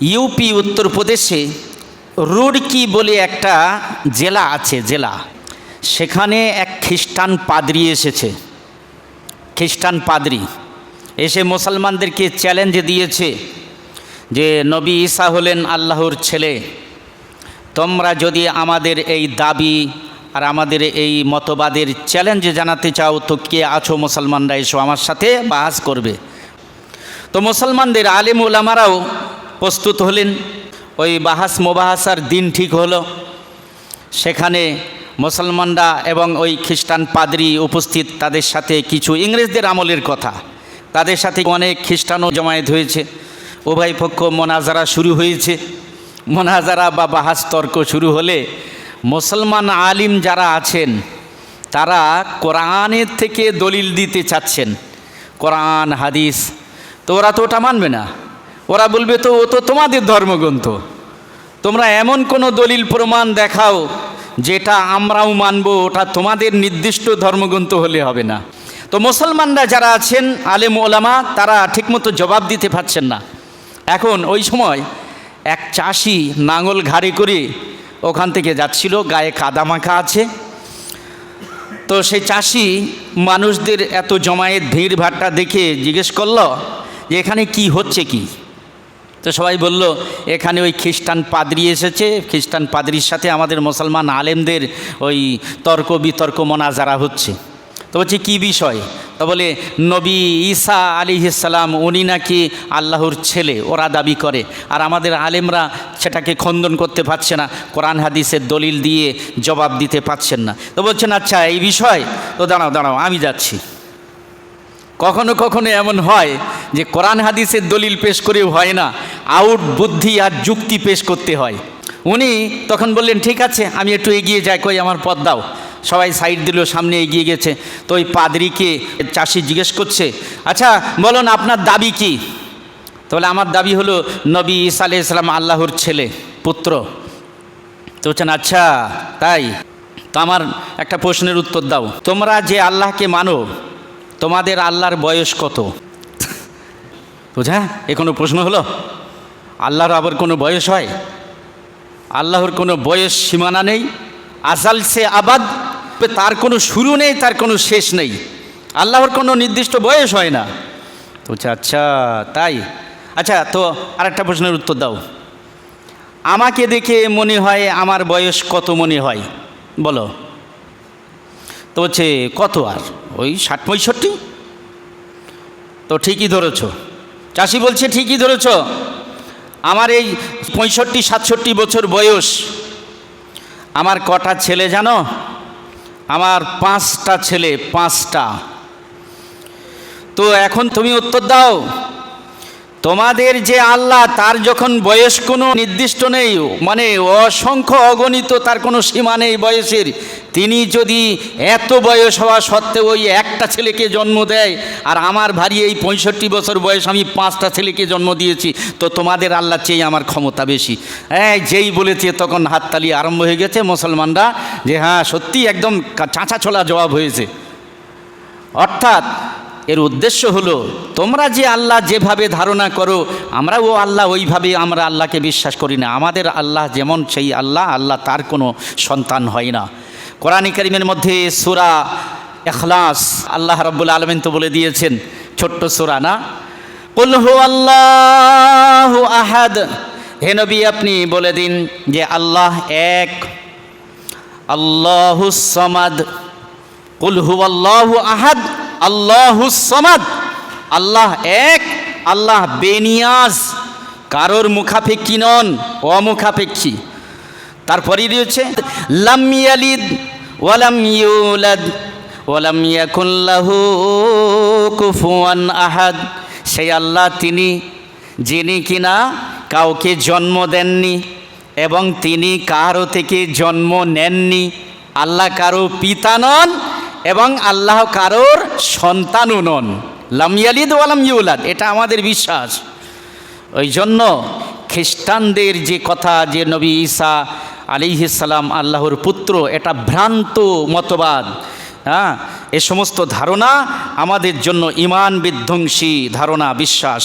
UP উত্তরপ্রদেশে রুড়কি বলে একটা জেলা আছে, জেলা। সেখানে এক খ্রিস্টান পাদ্রি এসেছে। খ্রিস্টান পাদ্রি। এসে মুসলমানদেরকে চ্যালেঞ্জ দিয়েছে যে, নবী ঈসা হলেন আল্লাহর ছেলে। তোমরা যদি আমাদের এই দাবি আর আমাদের এই মতবাদের চ্যালেঞ্জ জানাতে চাও, তো কে আছো মুসলমানরা? এসো আমার সাথে বাহাস করবে। তো মুসলমানদের আলিম ওলামারাও প্রস্তুত হলেন। ওই বাহাস মোবাহাসার দিন ঠিক হলো। সেখানে মুসলমানরা এবং ওই খ্রিস্টান পাদ্রি উপস্থিত তাদের সাথে কিছু ইংরেজদের আমলের কথা। তাদের সাথে অনেক খ্রিস্টানও জমায়েত হয়েছে। উভয় পক্ষ মোনাজারা শুরু হয়েছে। মোনাজারা বা বাহাস তর্ক শুরু হলে মুসলমান আলিম যারা আছেন, তারা কোরআনের থেকে দলিল দিতে চাচ্ছেন। কোরআন, হাদিস তো ওরা তো ওটা মানবে না। ওরা বলবে, তো, ও তো তোমাদের ধর্মগ্রন্থ। তোমরা এমন কোনো দলিল প্রমাণ দেখাও, যেটা আমরাও মানব, ওটা তোমাদের নির্দিষ্ট ধর্মগ্রন্থ হলে হবে না। তো মুসলমানরা যারা আছেন, আলেম ওলামা, তারা ঠিকমতো জবাব দিতে পারছেন না। এখন ওই সময় এক চাষি নাঙল ঘাড়ে করে ওখান থেকে যাচ্ছিল, গায়ে কাদামাখা আছে। তো সেই চাষি মানুষদের এত জমায়েত ভিড় ভাট্টা দেখে জিজ্ঞেস করল যে, এখানে কি হচ্ছে কি? তো সবাই বলল, এখানে ওই খ্রিস্টান পাদ্রি এসেছে। খ্রিস্টান পাদ্রির সাথে আমাদের মুসলমান আলেমদের ওই তর্ক বিতর্ক মোনাজারা হচ্ছে। তো বলছি, কী বিষয়? তো বলে, নবী ঈসা আলী ইসালাম উনি নাকি আল্লাহর ছেলে, ওরা দাবি করে। আর আমাদের আলেমরা সেটাকে খণ্ডন করতে পারছে না, কোরআন হাদিসের দলিল দিয়ে জবাব দিতে পারছেন না। তো বলছেন আচ্ছা এই বিষয়? তো দাঁড়াও দাঁড়াও, আমি যাচ্ছি। কখনো কখনো এমন হয় যে কোরআন হাদিসের দলিল পেশ করে হয় না, আউট বুদ্ধি আর যুক্তি পেশ করতে হয়। উনি তখন বললেন, ঠিক আছে, আমি একটু এগিয়ে যাই, কই আমার পথ দাও। সবাই সাইড দিল, সামনে এগিয়ে গেছে। তো ওই পাদরিকে চাষি জিজ্ঞেস করছে আচ্ছা বলুন, আপনার দাবি কি? তাহলে আমার দাবি হলো, নবী ঈসা আলাইহিস সালাম আল্লাহর ছেলে, পুত্র। তো বলছেন আচ্ছা তাই? তো আমার একটা প্রশ্নের উত্তর দাও। তোমরা যে আল্লাহকে মানো তোমাদের আল্লাহর বয়স কত? বুঝা? এ কোনো প্রশ্ন হলো? আল্লাহর আবার কোনো বয়স হয়? আল্লাহর কোনো বয়স সীমানা নেই? আসাল সে আবাদ? তার কোনো শুরু নেই, তার কোনো শেষ নেই। আল্লাহর কোনো নির্দিষ্ট বয়স হয় না। তো আচ্ছা তাই? আচ্ছা তো আরেকটা প্রশ্নের উত্তর দাও। আমাকে দেখে মনে হয় আমার বয়স কত মনে হয়? বলো। তো হচ্ছে কত আর? ওই ষাট পঁয়ষট্টি? তো ঠিকই ধরেছ। চাষি বলছে, ঠিকই ধরেছ। আমার এই পঁয়ষট্টি, সাতষট্টি বছর বয়স। আমার কটা ছেলে জানো? আমার পাঁচটা ছেলে, পাঁচটা। তো এখন তুমি উত্তর দাও। তোমাদের যে আল্লাহ, তার যখন বয়স কোনো নির্দিষ্ট নেই মানে অসংখ্য অগণিত, তার কোনো সীমা নেই বয়সের, তিনি যদি এত বয়স হওয়া সত্ত্বেও ওই একটা ছেলেকে জন্ম দেয়, আর আমার ভারী এই পঁয়ষট্টি বছর বয়স আমি পাঁচটা ছেলেকে জন্ম দিয়েছি, তো তোমাদের আল্লাহ চেয়ে আমার ক্ষমতা বেশি। হ্যাঁ যেই বলেছে, তখন হাততালি আরম্ভ হয়ে গেছে মুসলমানরা, যে হ্যাঁ সত্যি একদম চাঁচা ছোলা জবাব হয়েছে। অর্থাৎ এর উদ্দেশ্য হলো, তোমরা যে আল্লাহ যেভাবে ধারণা করো আমরা ও আল্লাহ ওইভাবে আমরা আল্লাহকে বিশ্বাস করি না। আমাদের আল্লাহ যেমন সেই আল্লাহ আল্লাহ তার কোনো সন্তান হয় না। কোরআনী করিমের মধ্যে সুরা এখলাস আল্লাহ রব্বুল আলমিন তো বলে দিয়েছেন, ছোট্ট সুরা না? কুল হু আল্লাহ আহাদ। হে নবী, আপনি বলে দিন যে আল্লাহ এক, আল্লাহ সমাদ। কুল হু আল্লাহু আহাদ। আল্লাহু সমাদ। আল্লাহ এক, আল্লাহ বেনিয়াজ। কারোর মুখাপেক্ষী নন, অমুখাপেক্ষী। তারপরে রয়েছে লাম ইয়ালিদ ওয়ালাম ইউলাদ ওয়ালাম ইয়াকুল্লাহু কুফুয়ান আহাদ। সেই আল্লাহ তিনি, যিনি কিনা কাউকে জন্ম দেননি এবং তিনি কারও থেকে জন্ম নেননি। আল্লাহ কারও পিতা নন এবং আল্লাহ কারোর সন্তানও নন। লামিয়ালিদ ওয়ালাম ইউলাদ, এটা আমাদের বিশ্বাস। ওই জন্য খ্রিস্টানদের যে কথা যে নবী ঈসা আলিহিসাল্লাম আল্লাহর পুত্র, এটা ভ্রান্ত মতবাদ। হ্যাঁ এ সমস্ত ধারণা আমাদের জন্য ইমান বিধ্বংসী ধারণা, বিশ্বাস।